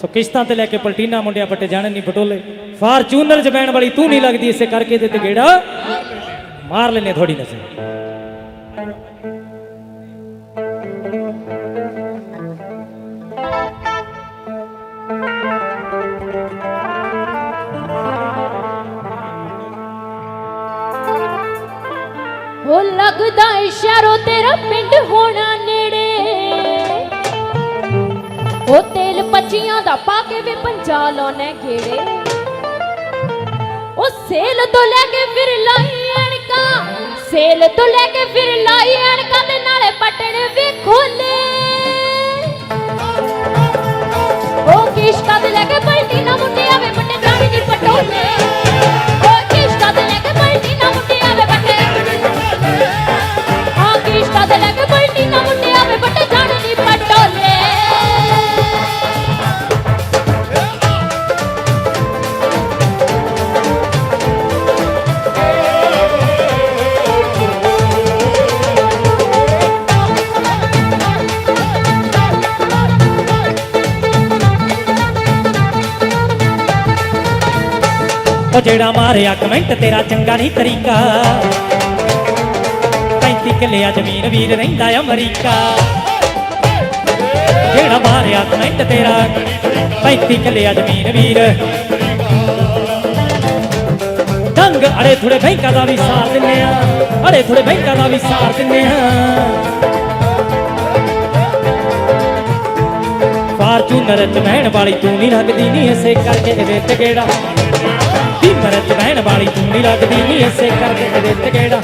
ਸੋ ਕਿਸ਼ਤਾਂ ਤੇ ਲੈ ਕੇ ਪਲਟੀਨਾ ਮੁੰਡਿਆ ਪੱਟੇ ਜਾਣ ਨਹੀਂ ਪਟੋਲੇ। ਫਾਰਚੂਨਰ ਚ ਬੈਣ ਵਾਲੀ ਤੂੰ ਨਹੀਂ ਲੱਗਦੀ, ਇਸੇ ਕਰਕੇ ਤੇ ਤੇ ਗੇੜਾ ਮਾਰ ਲੈਨੇ ਥੋੜੀ ਨਜ਼ਰ। ਹੋ ਲੱਗਦਾ ਇਸ਼ਾਰੋ ਤੇਰਾ ਪਿੰਡ ਹੋਣਾ ਨੇੜੇ। ਤੇਲ ਦਾ ਪਾ ਕੇ ਵੇ ਪੰਜਾ ਲਾਉਣੇ ਗੇੜੇ। ਉਹ ਸੇਲ ਤੋਂ ਲੈ ਕੇ ਫਿਰ ਲਾਈ ਅਣਕਾ ਸੇਲ ਤੋਂ ਲੈ ਕੇ ਫਿਰ ਲਾਈ ਅਣਕਾ ਤੇ ਨਾਲੇ ਪਟਣ ਵੀ ਖੋਲੇ। ਉਹ ਜਿਹੜਾ ਮਾਰਿਆ ਕਮੈਂਟ ਤੇਰਾ ਚੰਗਾ ਨਹੀਂ ਤਰੀਕਾ। 35 ਕਿੱਲਿਆ ਜ਼ਮੀਨ ਵੀਰ ਰਹਿੰਦਾ ਅਮਰੀਕਾ। ਜਿਹੜਾ ਮਾਰਿਆ ਕਮੈਂਟ ਤੇਰਾ 35 ਕਿੱਲਿਆ ਜ਼ਮੀਨ ਵੀਰ। ਡੰਗ ਅੜੇ ਥੋੜੇ ਬੈਂਕਾਂ ਦਾ ਵੀ ਸਾਰ ਦਿੰਨੇ ਆ, ਅੜੇ ਥੋੜੇ ਬੈਂਕਾਂ ਦਾ ਵੀ ਸਾਰ ਦਿੰਨੇ ਆ। ਫਾਰਚੂਨਰ ਚ ਬਹਿਣ ਵਾਲੀ ਤੂੰ ਨਹੀਂ ਲੱਗਦੀ ਨਹੀਂ ਇਸੇ ਕਰਕੇ ਇਹਦੇ ਤੇ ਗੇੜਾ ਦੀ ਮਰਤ ਬਹਿਣ ਵਾਲੀ ਤੂੰ ਲੱਗਦੀ ਨਹੀਂ ਇਸੇ ਕਰਕੇ ਇਹਦੇ ਤੇ ਮਾਰ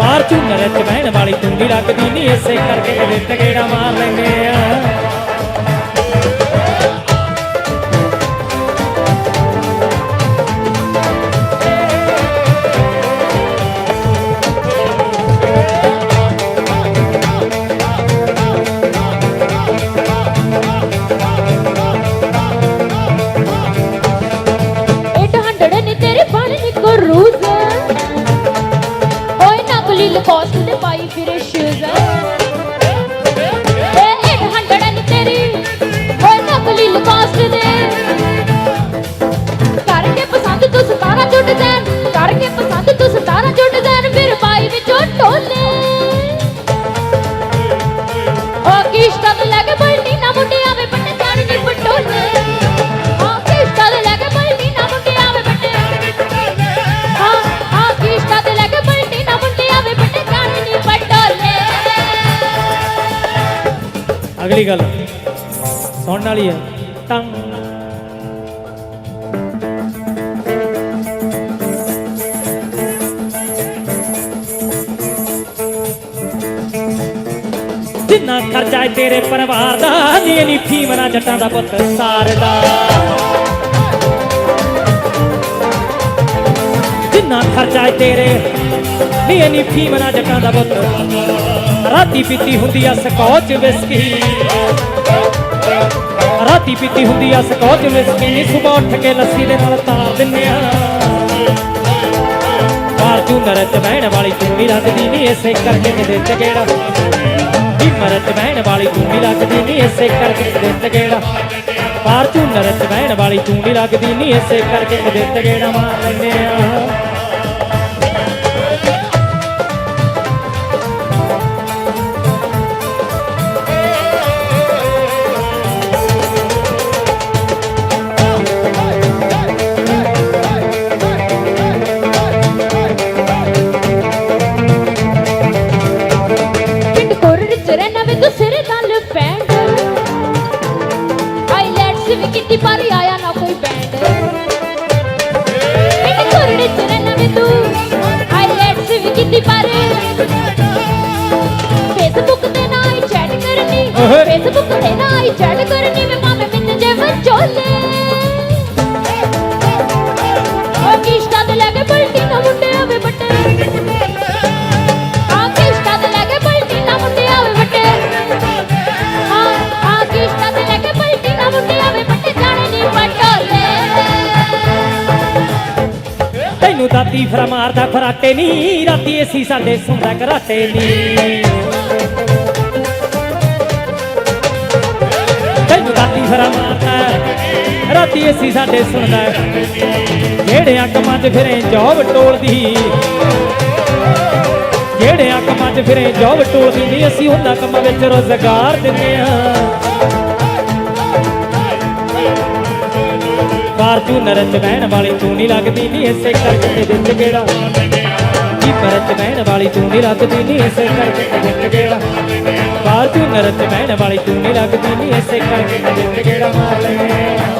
ਫਾਰਚੂਨਰ ਚ ਬਹਿਣ ਵਾਲੀ ਤੂੰ ਨਹੀਂ ਲੱਗਦੀ ਨਹੀਂ ਇਸੇ ਕਰਕੇ ਕਦੇ ਤੇ ਗੇੜਾ ਮਾਰ ਲੈਂਦੇ ਆ। the pause. ਅਗਲੀ ਗੱਲ। ਸੁਣਨ ਵਾਲੀ ਹੈ। ਟੰਗ। ਜਿੰਨਾ ਖਰਚਾ ਤੇਰੇ ਪਰਿਵਾਰ ਦਾ ਨੀ ਨੀ ਫੀਮਨਾ ਜੱਟਾਂ ਦਾ ਪੁੱਤ ਸਾਰਦਾ। ਜਿੰਨਾ ਖਰਚਾ ਏ ਤੇਰੇ। ਨੀ ਨੀ ਫੀਮਨਾ ਜੱਟਾਂ ਦਾ ਪੁੱਤ। ਰਾਤੀ ਪੀਤੀ ਹੁੰਦੀ ਆ ਸਕੌਚ ਵਿਸਕੀ ਰਾਤੀ ਪੀਤੀ ਹੁੰਦੀ ਆ ਸਕੌਚ ਵਿਸਕੀ ਸੁਬਾ ਉੱਠ ਕੇ ਲੱਸੀ ਦੇ ਨਾਲ ਤਾਰ ਦਿੰਨੇ ਆ। ਫਾਰਚੂਨਰ ਚ ਬਹਿਣ ਵਾਲੀ ਤੂੰ ਨਹੀਂ ਲੱਗਦੀ ਨੀ ਇਸੇ ਕਰਕੇ ਤੇ ਦਿੱਤ ਗੇੜਾ ਮਰਤ ਬਹਿਣ ਵਾਲੀ ਤੂੰ ਨਹੀਂ ਲੱਗਦੀ ਨੀ ਇਸੇ ਕਰਕੇ ਤੇ ਦਿੱਤ ਗੇੜਾ ਫਾਰਚੂਨਰ ਚ ਬਹਿਣ ਵਾਲੀ ਤੂੰ ਨਹੀਂ ਲੱਗਦੀ ਨੀ ਇਸੇ ਕਰਕੇ ਤੇ ਦਿੱਤ ਮਾਰ ਲੈਂਦੇ ਆ। ਕਿੱਡੀ ਪਾਰੀ ਆਇਆ ਨਾ ਕੋਈ ਬੈਂਡ। ਪਿੰਡ ਕੋਰੜ ਚ ਰਹਿਣਾ ਵੇ ਤੂੰ ਆਈਲੈਟਸ ਵੀ ਕਿੱਡੀ ਪਾਰੀ। ਫੇਸਬੁੱਕ ਤੇ ਨਾ ਹੀ ਚੈਟ ਕਰਨੀ। ਫੇਸਬੁੱਕ ਤੇ ਨਾ ਹੀ ਚੈਟ ਕਰਨੀ ਵੇ ਮਾਮੇ ਮਿੰਨ ਜੇ ਵਿਚੋਲੇ ਤੈਨੂੰ ਦਾਤੀ ਮਾਰਦਾ ਖਰਾਟੇ ਨਹੀਂ, ਰਾਤੀ ਏਸੀ ਸਾਡੇ ਸੁਣਦਾ ਕਰਾਟੇ ਨਹੀਂ ਤੈਨੂੰ ਤੂੰ ਦਾਤੀ ਫਰਾ ਮਾਰਦਾ, ਰਾਤੀ ਏਸੀ ਸਾਡੇ ਸੁਣਦਾ ਹੈ। ਜਿਹੜਿਆਂ ਕੰਮਾਂ 'ਚ ਫਿਰੇ ਜੋਬ ਟੋਲਦੀ ਜਿਹੜਿਆਂ ਕੰਮਾਂ 'ਚ ਫਿਰੇ ਜੋਬ ਟੋਲਦੀ ਨਹੀਂ ਅਸੀਂ ਹੁੰਦਾ ਕੰਮਾਂ ਵਿੱਚ ਰੋਜ਼ਗਾਰ ਦਿੰਦੇ ਆ ਫਾਰਚੂਨਰ 'ਚ ਬਹਿਣ ਵਾਲੀ ਤੂੰ ਨਹੀਂ ਲੱਗਦੀ ਨੀ, ਇਸੇ ਕਰਕੇ ਦਿੱਤ ਗੇੜਾ। ਜੀ ਪਰਤ ਬਹਿਣ ਵਾਲੀ ਤੂੰ ਨਹੀਂ ਲੱਗਦੀ ਨੀ, ਇਸੇ ਕਰਕੇ ਤੇ ਦਿੱਤ ਗੇੜਾ। ਫਾਰਚੂਨਰ 'ਚ ਬਹਿਣ ਵਾਲੀ ਤੂੰ ਨਹੀਂ ਲੱਗਦੀ ਨਹੀਂ ਇਸੇ ਕਰਕੇ ਦਿੱਤ ਗੇੜਾ। ਮਾਰ ਲੈ